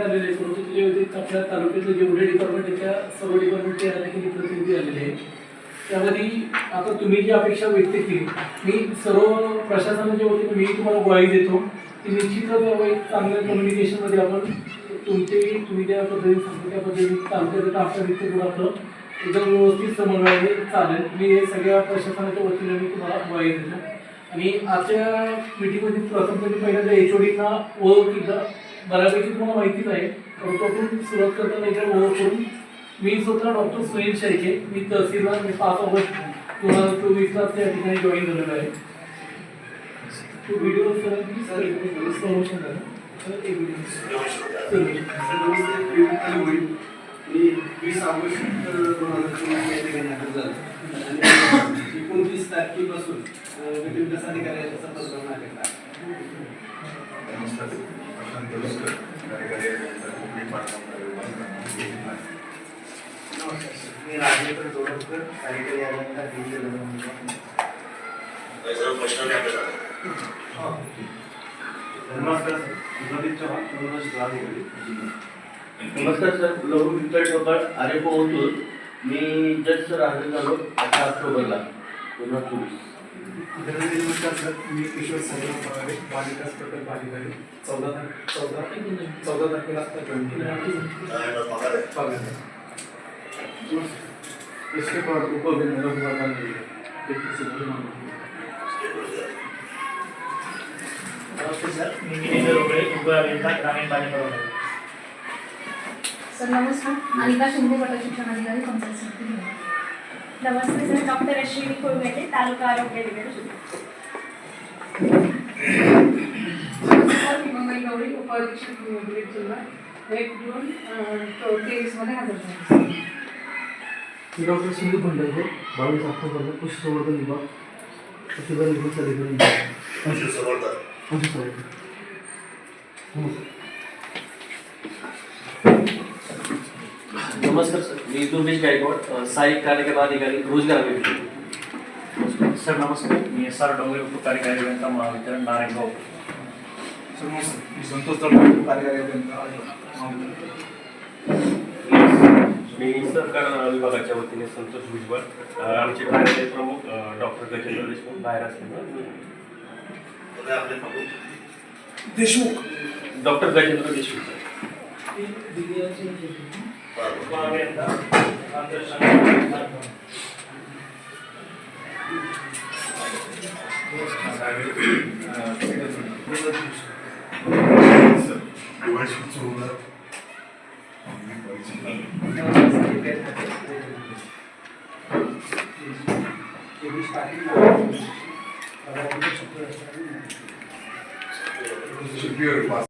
आलेले आहेत. परंतु त्याच्या होते आपल्या तालुक्यातले जेवढे डिपार्टमेंट आहेत त्या सर्व डिपार्टमेंटचे या प्रतिनिधी आलेले आहेत. त्यामध्ये आता तुम्ही जी अपेक्षा व्यक्त केली मी सर्व प्रशासनाच्या वतीने मी तुम्हाला ग्वाही देतो. की निश्चितच एक चांगल्या कम्युनिकेशनमध्ये आपण तुमचे तुम्ही ज्या पद्धतीने सांगतो त्या पद्धतीने तालुक्याचं आपल्या व्यक्ती आपलं एकदम व्यवस्थित समन्वय चालेल. मी हे सगळ्या प्रशासनाच्या वतीने मी तुम्हाला ग्वाही देतो. आणि आजच्या मीटिंगमध्ये प्रथम तरी पहिल्यांदा एच ओ ओळख एकदा बऱ्यापैकी तुम्हाला माहितीच आहे परंतु आपण सुरुवात करताना एकदा ओळख करून मी स्वतः डॉक्टर सुनील शेळके मी तहसीलदार मी पाच ऑगस्ट दोन हजार चोवीसला त्या ठिकाणी जॉईन झालेलो आहे तो व्हिडिओ सर प्रमोशन झालं तर मी वीस ऑगस्ट दोन हजार चोवीस या ठिकाणी हजर झालो आणि एकोणतीस तारखेपासून गट विकास अधिकाऱ्यांचा पत्र आलेला नमस्कार मी राजेंद्र डोळकर कार्यकारी अभियंता नमस्कार सर नमस्कार सर लहू विकट ठोकळ आरे मी जज सर हजर झालो अठरा ऑक्टोबरला दोन हजार चोवीस. नमस्कार सर मी किशोर साहेब पवारे बालिकास प्रकल्प अधिकारी चौदा तारखे चौदा चौदा तारखेला आता जॉईन केलं पगार नमस्ते सर मी विनेंद्र रोकडे उपअभियंता ग्रामीण पाणी सर नमस्कार. मालिका शिंदे पटल शिक्षण अधिकारी पंचायत समिती. नमस्ते सर डॉक्टर अश्विनी कोळमेटे तालुका आरोग्य अधिकारी नमस्कार मी मंगई गौरी उपाधीक्षक बीड जिल्हा एक जून तेवीसमध्ये हजर झाले. मी डॉक्टर सिंधू भंडारकर बावीस ऑक्टोबरला पशुसंवर्धन विभाग प्रतिभा विभाग अधिकारी पशुसंवर्धन. नमस्कार. नमस्कार सर. मी दुर्गेश गायकवाड. सहाय्यक कार्यकारी अधिकारी रोजगार अभियान सर नमस्कार. मी एस आर डोंगरे उपकार्यकारी अभियंता महावितरण नारायणगाव सर नमस्कार. मी संतोष तळकर कार्यकारी अभियंता मी सहकार विभागाच्या वतीने संतोष भुजबळ आमचे कार्यालय प्रमुख डॉक्टर गजेंद्र देशमुख बाहेर असल्यामुळे देशमुख. डॉक्टर गजेंद्र देशमुख. सर. उपअभियंता दिवाळी चोरला पाटील superior